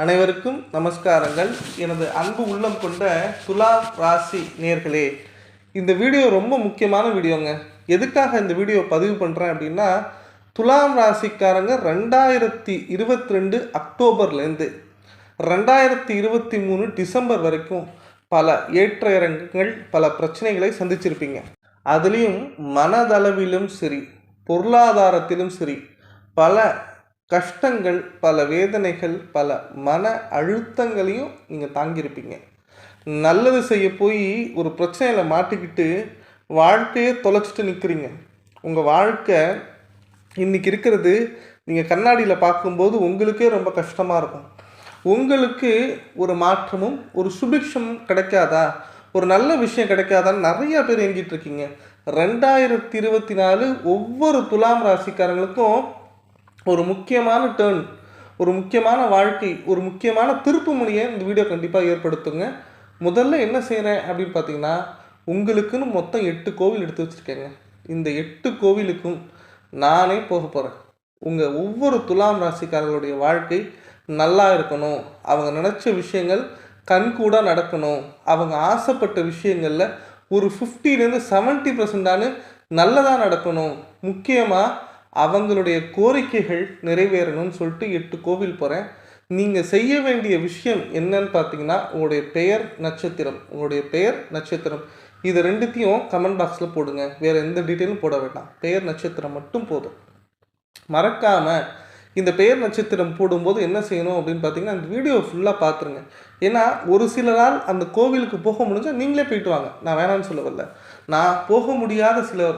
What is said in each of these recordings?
அனைவருக்கும் நமஸ்காரங்கள். எனது அன்பு உள்ளம் கொண்ட துலாம் ராசி நேர்களே இந்த வீடியோ ரொம்ப முக்கியமான வீடியோங்க. எதுக்காக இந்த வீடியோ பதிவு பண்ணுறேன் அப்படின்னா துலாம் ராசிக்காரங்க ரெண்டாயிரத்தி இருபத்தி ரெண்டு அக்டோபர்லேருந்து ரெண்டாயிரத்தி இருபத்தி மூணு டிசம்பர் வரைக்கும் பல ஏற்ற இறக்கங்கள் பல பிரச்சனைகளை சந்திச்சிருப்பீங்க. அதுலேயும் மனதளவிலும் சரி பொருளாதாரத்திலும் சரி பல கஷ்டங்கள் பல வேதனைகள் பல மன அழுத்தங்களையும் நீங்கள் தாங்கியிருப்பீங்க. நல்லது செய்ய போய் ஒரு பிரச்சனையில் மாட்டிக்கிட்டு வாழ்க்கையை தொலைச்சிட்டு நிற்கிறீங்க உங்கள் வாழ்க்கை இன்னைக்கு இருக்கிறது நீங்கள் கண்ணாடியில் பார்க்கும்போது உங்களுக்கே ரொம்ப கஷ்டமாக இருக்கும். உங்களுக்கு ஒரு மாற்றமும் ஒரு சுபிக்ஷமும் கிடைக்காதா? ஒரு நல்ல விஷயம் கிடைக்காதான்னு நிறையா பேர் எங்கிட்டு இருக்கீங்க. ரெண்டாயிரத்தி இருபத்தி நாலு ஒவ்வொரு துலாம் ராசிக்காரங்களுக்கும் ஒரு முக்கியமான டேர்ன் ஒரு முக்கியமான வாழ்க்கை ஒரு முக்கியமான திருப்பு முனையை இந்த வீடியோ கண்டிப்பாக ஏற்படுத்துங்க. முதல்ல என்ன செய்கிறேன் அப்படின்னு பார்த்தீங்கன்னா உங்களுக்குன்னு மொத்தம் எட்டு கோவில் எடுத்து வச்சுருக்கேங்க. இந்த எட்டு கோவிலுக்கும் நானே போக போகிறேன் உங்கள் ஒவ்வொரு துலாம் ராசிக்காரர்களுடைய வாழ்க்கை நல்லா இருக்கணும். அவங்க நினச்ச விஷயங்கள் கண்கூட நடக்கணும். அவங்க ஆசைப்பட்ட விஷயங்களில் ஒரு ஃபிஃப்டிலேருந்து செவன்ட்டி பர்சன்டானு நல்லதாக நடக்கணும். முக்கியமாக அவங்களுடைய கோரிக்கைகள் நிறைவேறணும்னு சொல்லிட்டு எட்டு கோவில் போகிறேன் நீங்கள் செய்ய வேண்டிய விஷயம் என்னன்னு பார்த்தீங்கன்னா உங்களுடைய பெயர் நட்சத்திரம். உங்களுடைய பெயர் நட்சத்திரம். இது ரெண்டுத்தையும் கமெண்ட் பாக்ஸில் போடுங்க. வேறு எந்த டீட்டெயிலும் போட வேண்டாம். பெயர் நட்சத்திரம் மட்டும் போதும். மறக்காமல் இந்த பெயர் நட்சத்திரம் போடும்போது என்ன செய்யணும் அப்படின்னு பார்த்தீங்கன்னா அந்த வீடியோ ஃபுல்லாக பார்த்துருங்க ஏன்னா ஒரு சில நாள் அந்த கோவிலுக்கு போக முடிஞ்சால் நீங்களே போயிட்டு வாங்க. நான் வேணாம்னு சொல்ல வரல நான் போக முடியாத சில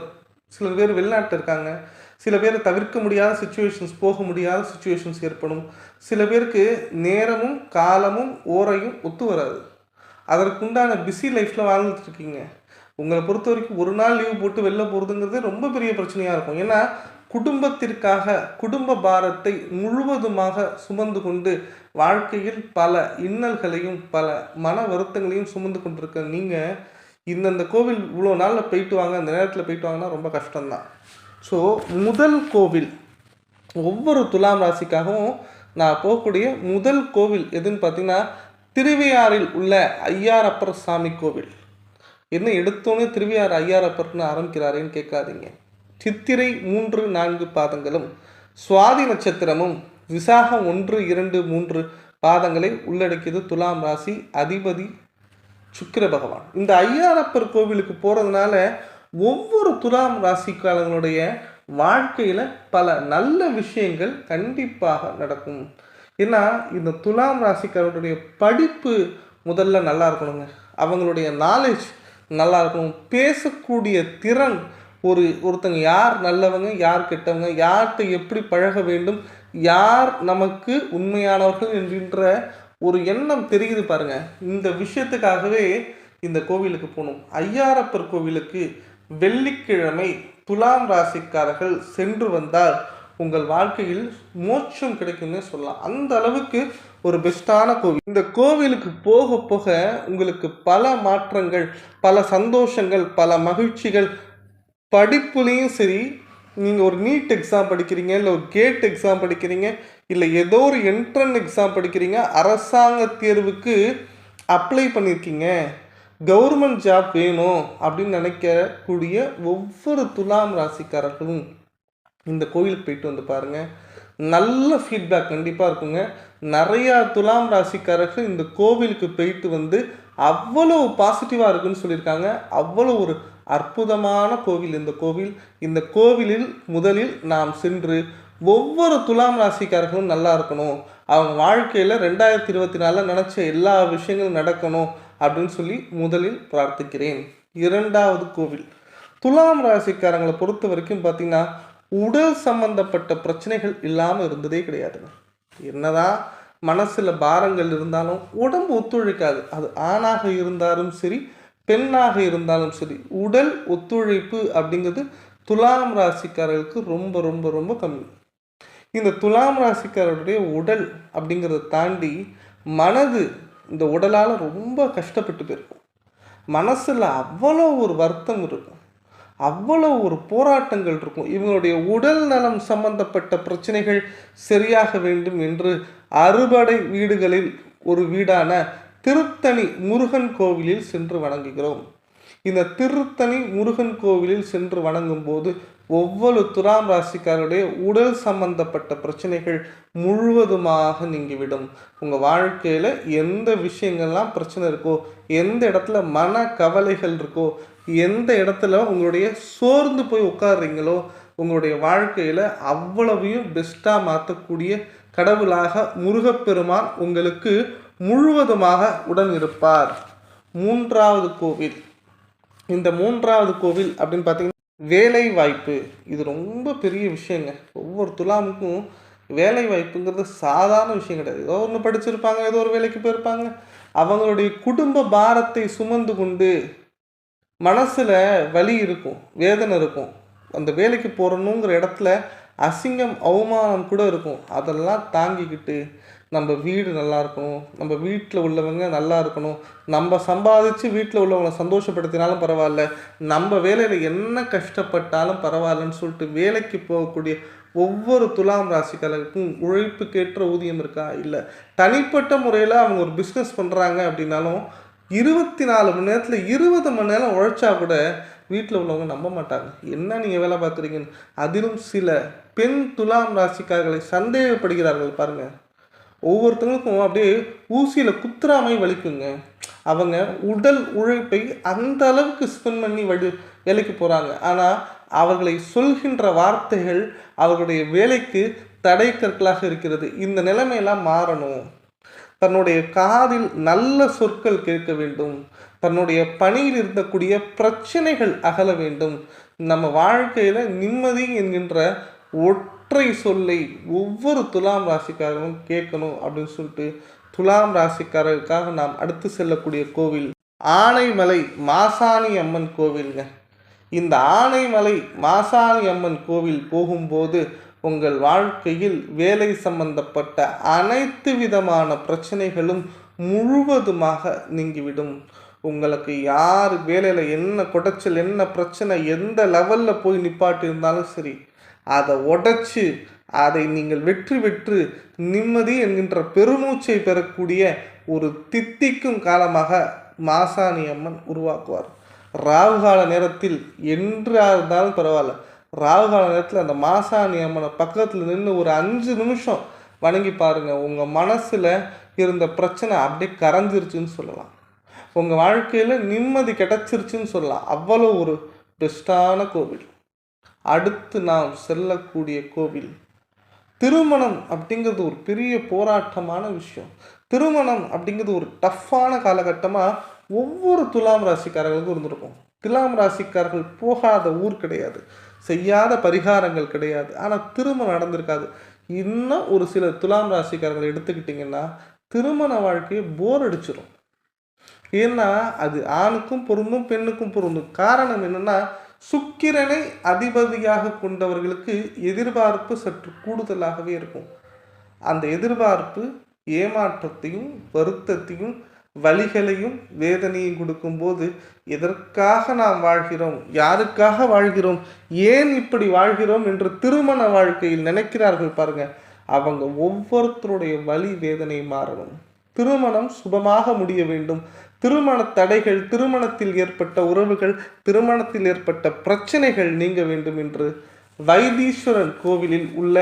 சில பேர் வெளிநாட்டில் இருக்காங்க. சில பேர் தவிர்க்க முடியாத சுச்சுவேஷன்ஸ் போக முடியாத சுச்சுவேஷன்ஸ் ஏற்படும். சில பேருக்கு நேரமும் காலமும் ஓரையும் ஒத்து வராது. அதற்குண்டான பிஸி லைஃப்பில் வாழ்ந்துட்டு இருக்கீங்க. உங்களை பொறுத்த வரைக்கும் ஒரு நாள் லீவ் போட்டு வெளில போகிறதுங்கிறது ரொம்ப பெரிய பிரச்சனையாக இருக்கும். ஏன்னா குடும்பத்திற்காக குடும்ப பாரத்தை முழுவதுமாக சுமந்து கொண்டு வாழ்க்கையில் பல இன்னல்களையும் பல மன வருத்தங்களையும் சுமந்து கொண்டிருக்க நீங்கள் இந்தந்த கோவில் இவ்வளோ நாளில் போயிட்டு வாங்க அந்த நேரத்தில் போயிட்டு வாங்கன்னா ரொம்ப கஷ்டம்தான். ஸோ முதல் கோவில் ஒவ்வொரு துலாம் ராசிக்காகவும் நான் போகக்கூடிய முதல் கோவில் எதுன்னு பார்த்தீங்கன்னா திருவையாறில் உள்ள ஐயாரப்பர் சாமி கோவில். என்ன எடுத்தோன்னே திருவையாறு ஐயாரப்பர்னு ஆரம்பிக்கிறாரேன்னு கேட்காதீங்க. சித்திரை மூன்று நான்கு பாதங்களும் சுவாதி நட்சத்திரமும் விசாகம் ஒன்று இரண்டு மூன்று பாதங்களை உள்ளடக்கியது துலாம் ராசி அதிபதி சுக்கிர பகவான். இந்த ஐயாரப்பர் கோவிலுக்கு போகிறதுனால ஒவ்வொரு துலாம் ராசிக்காரங்களுடைய வாழ்க்கையில் பல நல்ல விஷயங்கள் கண்டிப்பாக நடக்கும். ஏன்னா இந்த துலாம் ராசிக்காரருடைய படிப்பு முதல்ல நல்லா இருக்கணுங்க. அவங்களுடைய நாலேஜ் நல்லா இருக்கணும். பேசக்கூடிய திறன் ஒரு ஒருத்தங்க யார் நல்லவங்க யார் கெட்டவங்க யார்கிட்ட எப்படி பழக வேண்டும் யார் நமக்கு உண்மையானவர்கள் என்கின்ற ஒரு எண்ணம் தெரியுது பாருங்க. இந்த விஷயத்துக்காகவே இந்த கோவிலுக்கு போகணும். ஐயாரப்பர் கோவிலுக்கு வெள்ளிக்கிழமை துலாம் ராசிக்காரர்கள் சென்று வந்தால் உங்கள் வாழ்க்கையில் மோட்சம் கிடைக்கும்னு சொல்லலாம். அந்த அளவுக்கு ஒரு பெஸ்ட்டான கோவில். இந்த கோவிலுக்கு போக போக உங்களுக்கு பல மாற்றங்கள் பல சந்தோஷங்கள் பல மகிழ்ச்சிகள். படிப்புலேயும் சரி நீங்கள் ஒரு நீட் எக்ஸாம் படிக்கிறீங்க இல்லை ஒரு கேட் எக்ஸாம் படிக்கிறீங்க இல்லை ஏதோ ஒரு என்ட்ரன் எக்ஸாம் படிக்கிறீங்க அரசாங்க தேர்வுக்கு அப்ளை பண்ணியிருக்கீங்க கவர்மெண்ட் ஜாப் வேணும் அப்படின்னு நினைக்கக்கூடிய ஒவ்வொரு துலாம் ராசிக்காரர்களும் இந்த கோவிலுக்கு போயிட்டு வந்து பாருங்கள் நல்ல ஃபீட்பேக் கண்டிப்பாக இருக்குங்க. நிறையா துலாம் ராசிக்காரர்கள் இந்த கோவிலுக்கு போயிட்டு வந்து அவ்வளோ பாசிட்டிவாக இருக்குன்னு சொல்லியிருக்காங்க. அவ்வளோ ஒரு அற்புதமான கோவில் இந்த கோவில். இந்த கோவிலில் முதலில் நாம் சென்று ஒவ்வொரு துலாம் ராசிக்காரர்களும் நல்லா இருக்கணும். அவங்க வாழ்க்கையில் ரெண்டாயிரத்தி இருபத்தி நாலில் நினச்ச எல்லா விஷயங்களும் நடக்கணும். அப்படின்னு சொல்லி முதலில் பிரார்த்திக்கிறேன். இரண்டாவது கோவில். துலாம் ராசிக்காரங்களை பொறுத்த வரைக்கும் பார்த்தீங்கன்னா உடல் சம்பந்தப்பட்ட பிரச்சனைகள் இல்லாமல் இருந்ததே கிடையாதுங்க என்னதான் மனசில் பாரங்கள் இருந்தாலும் உடம்பு ஒத்துழைக்காது. அது ஆணாக இருந்தாலும் சரி பெண்ணாக இருந்தாலும் சரி உடல் ஒத்துழைப்பு அப்படிங்கிறது துலாம் ராசிக்காரர்களுக்கு ரொம்ப ரொம்ப ரொம்ப கம்மி. இந்த துலாம் ராசிக்காரருடைய உடல் அப்படிங்கிறத தாண்டி மனது இந்த உடலால் ரொம்ப கஷ்டப்பட்டு போயிருக்கும். மனசில் அவ்வளோ ஒரு வருத்தம் இருக்கும். அவ்வளோ ஒரு போராட்டங்கள் இருக்கும். இவங்களுடைய உடல் நலம் சம்பந்தப்பட்ட பிரச்சனைகள் சரியாக வேண்டும் என்று அறுபடை வீடுகளில் ஒரு வீடான திருத்தணி முருகன் கோவிலில் சென்று வணங்குகிறோம். இந்த திருத்தணி முருகன் கோவிலில் சென்று வணங்கும் போது ஒவ்வொரு துலாம் ராசிக்காருடைய உடல் சம்பந்தப்பட்ட பிரச்சனைகள் முழுவதுமாக நீங்கிவிடும். உங்கள் வாழ்க்கையில் எந்த விஷயங்கள்லாம் பிரச்சனை இருக்கோ எந்த இடத்துல மன கவலைகள் இருக்கோ எந்த இடத்துல உங்களுடைய சோர்ந்து போய் உட்காடுறீங்களோ உங்களுடைய வாழ்க்கையில் அவ்வளவையும் பெஸ்ட்டாக மாற்றக்கூடிய கடவுளாக முருகப்பெருமான் உங்களுக்கு முழுவதுமாக உடன் இருப்பார். மூன்றாவது கோவில். இந்த மூன்றாவது கோவில் அப்படின்னு பார்த்தீங்கன்னா வேலை வாய்ப்பு இது ரொம்ப பெரிய விஷயங்க. ஒவ்வொரு துலாமுக்கும் வேலை வாய்ப்புங்கிறது சாதாரண விஷயம் கிடையாது. ஏதோ ஒன்று படிச்சிருப்பாங்க ஏதோ ஒரு வேலைக்கு போயிருப்பாங்க. அவங்களுடைய குடும்ப பாரத்தை சுமந்து கொண்டு மனசில் வலி இருக்கும் வேதனை இருக்கும். அந்த வேலைக்கு போகிறணுங்கிற இடத்துல அசிங்கம் அவமானம் கூட இருக்கும். அதெல்லாம் தாங்கிக்கிட்டு நம்ம வீடு நல்லா இருக்கணும் நம்ம வீட்டில் உள்ளவங்க நல்லா இருக்கணும் நம்ம சம்பாதிச்சு வீட்டில் உள்ளவங்களை சந்தோஷப்படுத்தினாலும் பரவாயில்ல நம்ம வேலையில் என்ன கஷ்டப்பட்டாலும் பரவாயில்லன்னு சொல்லிட்டு வேலைக்கு போகக்கூடிய ஒவ்வொரு துலாம் ராசிக்காரருக்கும் உழைப்புக்கேற்ற ஊதியம் இருக்கா? இல்லை. தனிப்பட்ட முறையில் அவங்க ஒரு பிஸ்னஸ் பண்ணுறாங்க அப்படின்னாலும் இருபத்தி நாலு மணி நேரத்தில் இருபது மணி நேரம் உழைச்சா கூட வீட்டில் உள்ளவங்க நம்ப மாட்டாங்க. என்ன நீங்கள் வேலை பார்க்குறீங்கன்னு? அதிலும் சில பெண் துலாம் ராசிக்காரர்களை சந்தேகப்படுகிறார்கள் பாருங்கள் ஒவ்வொருத்தங்களுக்கும் அப்படியே ஊசியில் குத்துறாமை வலிக்குங்க. அவங்க உடல் உழைப்பை அந்த அளவுக்கு ஸ்பெண்ட் பண்ணி வடி வேலைக்கு போகிறாங்க ஆனால் அவர்களை சொல்கின்ற வார்த்தைகள் அவர்களுடைய வேலைக்கு தடை கற்களாக இருக்கிறது. இந்த நிலைமையெல்லாம் மாறணும். தன்னுடைய காதில் நல்ல சொற்கள் கேட்க வேண்டும். தன்னுடைய பணியில் இருக்கக்கூடிய பிரச்சனைகள் அகல வேண்டும். நம்ம வாழ்க்கையில் நிம்மதி என்கின்ற ஒட் ஒற்றை சொல்லை ஒவ்வொரு துலாம் ராசிக்காரரும் கேட்கணும் அப்படின்னு சொல்லிட்டு துலாம் ராசிக்காரருக்காக நாம் அடுத்து செல்லக்கூடிய கோவில் ஆனைமலை மாசாணி அம்மன் கோவிலுங்க. இந்த ஆனைமலை மாசாணி அம்மன் கோவில் போகும்போது உங்கள் வாழ்க்கையில் வேலை சம்பந்தப்பட்ட அனைத்து விதமான பிரச்சனைகளும் முழுவதுமாக நீங்கிவிடும். உங்களுக்கு யார் வேலையில் என்ன குடைச்சல் என்ன பிரச்சனை எந்த லெவலில் போய் நிப்பாட்டி இருந்தாலும் சரி அதை உடைச்சு அதை நீங்கள் வெற்றி பெற்று நிம்மதி என்கின்ற பெருமூச்சை பெறக்கூடிய ஒரு தித்திக்கும் காலமாக மாசாணி அம்மன் உருவாக்குவார். ராகுகால நேரத்தில் என்றா இருந்தாலும் பரவாயில்ல. ராகுகால நேரத்தில் அந்த மாசாணி அம்மனை பக்கத்தில் நின்று ஒரு அஞ்சு நிமிஷம் வணங்கி பாருங்கள் உங்கள் மனசில் இருந்த பிரச்சனை அப்படியே கரைஞ்சிருச்சுன்னு சொல்லலாம். உங்கள் வாழ்க்கையில் நிம்மதி கிடச்சிருச்சுன்னு சொல்லலாம். அவ்வளோ ஒரு பெஸ்ட்டான கோவில். அடுத்து நாம் செல்லக்கூடிய கோவில். திருமணம் அப்படிங்கிறது ஒரு பெரிய போராட்டமான விஷயம். திருமணம் அப்படிங்கிறது ஒரு டஃப்பான காலகட்டமாக ஒவ்வொரு துலாம் ராசிக்காரர்களுக்கும் இருந்திருக்கும். துலாம் ராசிக்காரர்கள் போகாத ஊர் கிடையாது. செய்யாத பரிகாரங்கள் கிடையாது. ஆனால் திருமணம் நடந்திருக்காது. இன்னும் ஒரு சில துலாம் ராசிக்காரர்கள் எடுத்துக்கிட்டிங்கன்னா திருமண வாழ்க்கையை போர் அடிச்சிடும் ஏன்னா அது ஆணுக்கும் பொருந்தும் பெண்ணுக்கும் பொருந்தும். காரணம் என்னென்னா சுக்கிரனை அதிபதியாக கொண்டவர்களுக்கு எதிர்பார்ப்பு சற்று கூடுதலாகவே இருக்கும். அந்த எதிர்பார்ப்பு ஏமாற்றத்தையும் வருத்தத்தையும் வழிகளையும் வேதனையும் கொடுக்கும்போது எதற்காக நாம் வாழ்கிறோம்? யாருக்காக வாழ்கிறோம்? ஏன் இப்படி வாழ்கிறோம் என்று திருமண வாழ்க்கையில் நினைக்கிறார்கள் பாருங்க. அவங்க ஒவ்வொருத்தருடைய வழி வேதனை மாறணும். திருமணம் சுபமாக முடிய வேண்டும். திருமண தடைகள் திருமணத்தில் ஏற்பட்ட உறவுகள் திருமணத்தில் ஏற்பட்ட பிரச்சனைகள் நீங்க வேண்டும் என்று வைத்தீஸ்வரன் கோவிலில் உள்ள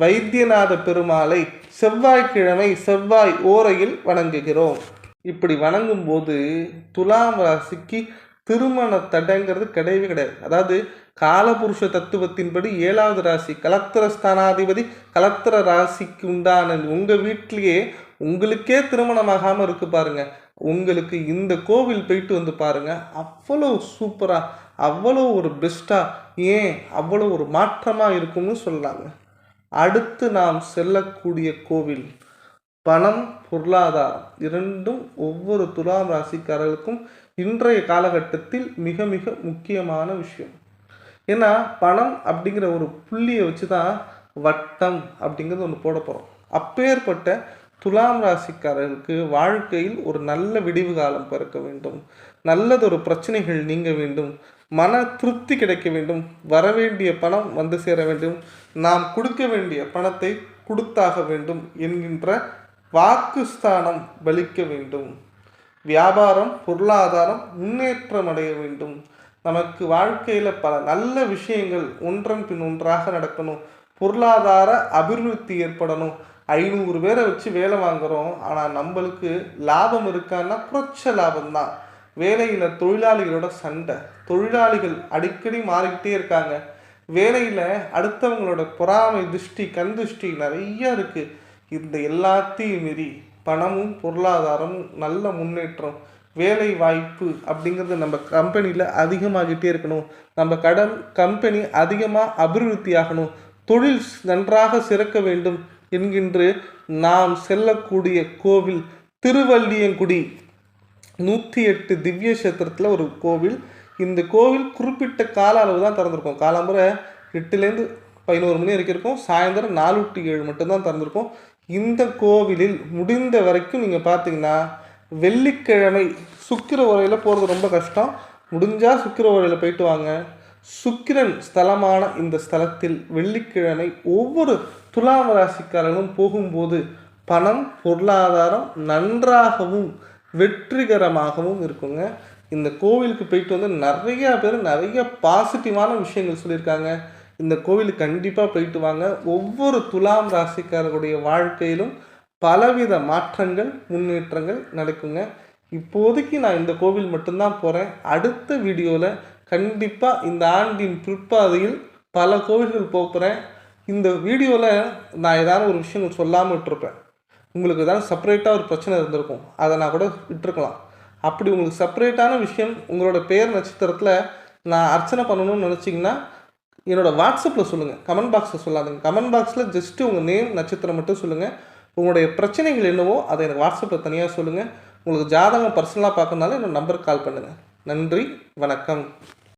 வைத்தியநாத பெருமாளை செவ்வாய்க்கிழமை செவ்வாய் ஓரையில் வணங்குகிறோம். இப்படி வணங்கும் போது துலாம் ராசிக்கு திருமண தடைங்கிறது கிடையவே கிடையாது. அதாவது காலபுருஷ தத்துவத்தின்படி ஏழாவது ராசி கலத்திர ஸ்தானாதிபதி கலத்திர ராசிக்கு உண்டான உங்கள் வீட்டிலேயே உங்களுக்கே திருமணமாகாமல் இருக்கு பாருங்க. உங்களுக்கு இந்த கோவில் போயிட்டு வந்து பாருங்கள் அவ்வளோ சூப்பராக அவ்வளோ ஒரு பெஸ்ட்டாக ஏன் அவ்வளோ ஒரு மாற்றமாக இருக்கும்னு சொல்கிறாங்க அடுத்து நாம் செல்லக்கூடிய கோவில் பணம் பொருளாதாரம். இரண்டும் ஒவ்வொரு துலாம் ராசிக்காரர்களுக்கும் இன்றைய காலகட்டத்தில் மிக மிக முக்கியமான விஷயம். ஏன்னா பணம் அப்படிங்கிற ஒரு புள்ளியை வச்சு தான் வட்டம் அப்படிங்கிறது ஒன்று போட போகிறோம் அப்பேற்பட்ட துலாம் ராசிக்காரர்களுக்கு வாழ்க்கையில் ஒரு நல்ல விடிவு காலம் பிறக்க வேண்டும். நல்லதொரு பிரச்சனைகள் நீங்க வேண்டும். மன திருப்தி கிடைக்க வேண்டும். வரவேண்டிய பணம் வந்து சேர வேண்டும். நாம் கொடுக்க வேண்டிய பணத்தை கொடுத்தாக வேண்டும் என்கின்ற வாக்குஸ்தானம் பலிக்க வேண்டும். வியாபாரம் பொருளாதாரம் முன்னேற்றம் அடைய வேண்டும். நமக்கு வாழ்க்கையில் பல நல்ல விஷயங்கள் ஒன்றன் பின் ஒன்றாக நடக்கணும். பொருளாதார அபிவிருத்தி ஏற்படணும். ஐநூறு பேரை வச்சு வேலை வாங்குகிறோம் ஆனால் நம்மளுக்கு லாபம் இருக்கான்னா குறைச்ச லாபம்தான். வேலையில் தொழிலாளிகளோட சண்டை. தொழிலாளிகள் அடிக்கடி மாறிக்கிட்டே இருக்காங்க. வேலையில் அடுத்தவங்களோட பொறாமை திருஷ்டி கண் திருஷ்டி நிறைய இருக்குது இந்த எல்லாத்தையும் மீறி பணமும் பொருளாதாரமும் நல்ல முன்னேற்றம் வேலை வாய்ப்பு அப்படிங்கிறது நம்ம கம்பெனியில் அதிகமாகிட்டே இருக்கணும். நம்ம கடன் கம்பெனி அதிகமாக அபிவிருத்தி ஆகணும் தொழில் நன்றாக சிறக்க வேண்டும். என்கின்ற நாம் செல்லக்கூடிய கோவில் திருவல்லியங்குடி நூற்றி எட்டு திவ்ய கஷேத்திரத்தில் ஒரு கோவில். இந்த கோவில் குறிப்பிட்ட கால அளவு தான் திறந்திருக்கும். காலம்புரை எட்டுலேருந்து பதினோரு மணி வரைக்கும் இருக்கும். சாயந்தரம் நாலு டு ஏழு மட்டும்தான் திறந்திருக்கும். இந்த கோவிலில் முடிந்த வரைக்கும் நீங்கள் பார்த்தீங்கன்னா வெள்ளிக்கிழமை சுக்கிர உரையில் போகிறது ரொம்ப கஷ்டம். முடிஞ்சால் சுக்கிர உரையில் போயிட்டு வாங்க. சுக்கிரன் ஸ்தலமான இந்த ஸ்தலத்தில் வெள்ளிக்கிழமை ஒவ்வொரு துலாம் ராசிக்காரர்களும் போகும்போது பணம் பொருளாதாரம் நன்றாகவும் வெற்றிகரமாகவும் இருக்குங்க. இந்த கோவிலுக்கு போயிட்டு வந்து நிறையா பேர் நிறைய பாசிட்டிவான விஷயங்கள் சொல்லியிருக்காங்க. இந்த கோவிலுக்கு கண்டிப்பாக போயிட்டு வாங்க. ஒவ்வொரு துலாம் ராசிக்காரர்களுடைய வாழ்க்கையிலும் பலவித மாற்றங்கள் முன்னேற்றங்கள் நடக்குங்க. இப்போதைக்கு நான் இந்த கோவில் மட்டும்தான் போகிறேன் அடுத்த வீடியோவில் கண்டிப்பாக இந்த ஆண்டின் பிற்பாதையில் பல கோவில்கள் போகிறேன் இந்த வீடியோவில் நான் ஏதாவது ஒரு விஷயம் சொல்லாமல் விட்டுருப்பேன் உங்களுக்கு ஏதாவது செப்பரேட்டாக ஒரு பிரச்சனை இருந்திருக்கும். அதை நான் கூட விட்டுருக்கலாம். அப்படி உங்களுக்கு செப்பரேட்டான விஷயம் உங்களோட பேர் நட்சத்திரத்தில் நான் அர்ச்சனை பண்ணணும்னு நினச்சிங்கன்னா என்னோடய வாட்ஸ்அப்பில் சொல்லுங்கள் கமெண்ட் பாக்ஸில் சொல்லாதுங்க. கமெண்ட் பாக்ஸில் ஜஸ்ட்டு உங்கள் நேம் நட்சத்திரம் மட்டும் சொல்லுங்கள் உங்களுடைய பிரச்சனைகள் என்னவோ அதை எனக்கு வாட்ஸ்அப்பில் தனியாக சொல்லுங்கள் உங்களுக்கு ஜாதகம் பர்சனலாக பார்க்கறதுனால என்னோட நம்பருக்கு கால் பண்ணுங்கள் நன்றி. வணக்கம்.